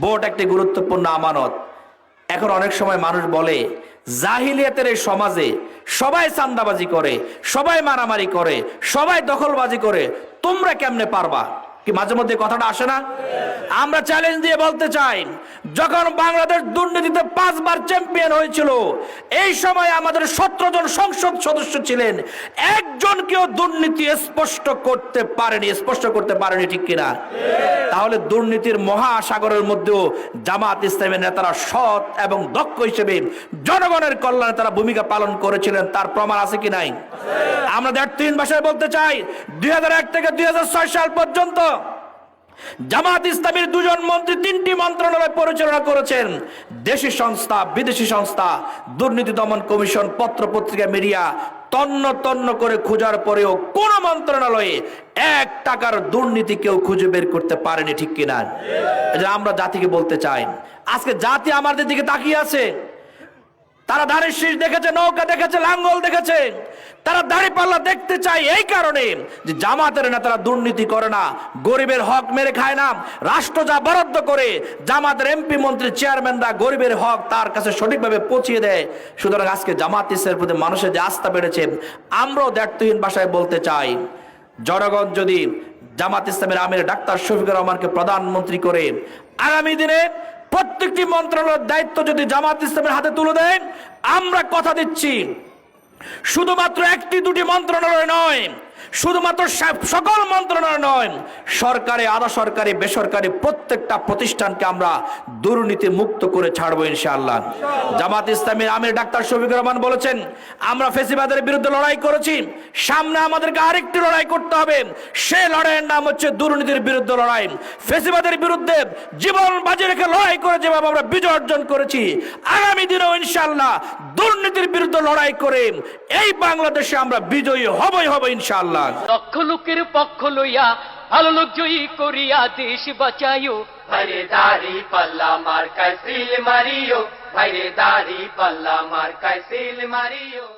Vote একটি গুরুত্বপূর্ণ আমানত। এখন অনেক সময় মানুষ বলে, জাহিলিয়াতের এই সমাজে সবাই চান্দাবাজি করে, সবাই মারামারি করে, সবাই দখলবাজি করে, তোমরা কেমনে পারবা? কি মাঝে মধ্যে কথাটা আসে না? আমরা চ্যালেঞ্জ দিয়ে বলতে চাই, যখন বাংলাদেশ দুর্নীতিতে পাঁচবার চ্যাম্পিয়ন হয়েছিল, এই সময় আমাদের সতেরো জন সংসদ সদস্য ছিলেন। একজন কেউ দুর্নীতি স্পষ্ট করতে পারেনি, স্পষ্ট করতে পারেনি ঠিক কিনা? তাহলে দুর্নীতির মহাসাগরের মধ্যেও জামাত ইসলামের নেতারা সৎ এবং দক্ষ হিসেবে জনগণের কল্যাণে তারা ভূমিকা পালন করেছিলেন, তার প্রমাণ আছে কি নাই? আমরা দেড় তিন ভাষায় বলতে চাই, দুই হাজার এক থেকে দুই হাজার ছয় সাল পর্যন্ত জামাত ইসলামের দুজন মন্ত্রী তিনটি মন্ত্রণালয় পরিচালনা করেছেন। দেশি সংস্থা, বিদেশি সংস্থা, দুর্নীতি দমন কমিশন, পত্র পত্রিকা, মিডিয়া, তন্ন তন্ন করে খোঁজার পরেও কোন মন্ত্রণালয়ে এক টাকার দুর্নীতি কেউ খুঁজে বের করতে পারেনি, ঠিক কিনা? আমরা জাতিকে বলতে চাই, আজকে জাতি আমাদের দিকে তাকিয়ে আছে। তারা দাড়ির শীষ দেখেছে, নৌকা দেখেছে, লাঙ্গল দেখেছে। তারা দাড়ি পাল্লা দেখতে চায় এই কারণে যে জামাতের নেতারা দুর্নীতি করে না, গরিবের হক মেরে খায় না। রাষ্ট্র যা বরাদ্দ করে, জামাতের এমপি মন্ত্রী চেয়ারম্যানরা গরিবের হক তার কাছে সঠিকভাবে পৌঁছিয়ে দেয়। সুতরাং আজকে জামাত ইসলামের প্রতি মানুষের যে আস্থা বেড়েছে, আমরাও দায়িত্বহীন ভাষায় বলতে চাই, জনগণ যদি জামাত ইসলামের আমির ডাক্তার শফিকুর রহমানকে প্রধানমন্ত্রী করে, আগামী দিনে প্রত্যেকটি মন্ত্রণালয়ের দায়িত্ব যদি জামাত ইসলামের হাতে তুলে দেন আমরা কথা দিচ্ছি। শুধুমাত্র একটি দুটি মন্ত্রণালয় নয় শুধুমাত্র সকল মন্ত্রণালয় নয়, সরকারি, আধা সরকারি, বেসরকারি প্রত্যেকটা প্রতিষ্ঠানকে আমরা দুর্নীতি মুক্ত করে ছাড়বো ইনশাআল্লাহ। জামাত ইসলামের আমির ডাক্তার শফিকুর রহমান বলেছেন, আমরা ফেসিবাদের বিরুদ্ধে লড়াই করেছি, সামনে আমাদেরকে আরেকটি লড়াই করতে হবে, সে লড়াইয়ের নাম হচ্ছে দুর্নীতির বিরুদ্ধে লড়াই। ফেসিবাদের বিরুদ্ধে জীবন বাজি রেখে লড়াই করে যেভাবে আমরা বিজয় অর্জন করেছি, আগামী দিনেও ইনশাআল্লাহ দুর্নীতির বিরুদ্ধে লড়াই করে এই বাংলাদেশে আমরা বিজয়ী হবই হব ইনশাআল্লাহ। লক্ষ লোকের পক্ষ লইয়া ভালো লোক জয়ী করিয়া দেশ বাঁচাইও। ভাইরে দাড়ি পাল্লা মার কাইসিল মারিও। ভাইরে দাড়ি পাল্লা মার কাইসিল মারিও।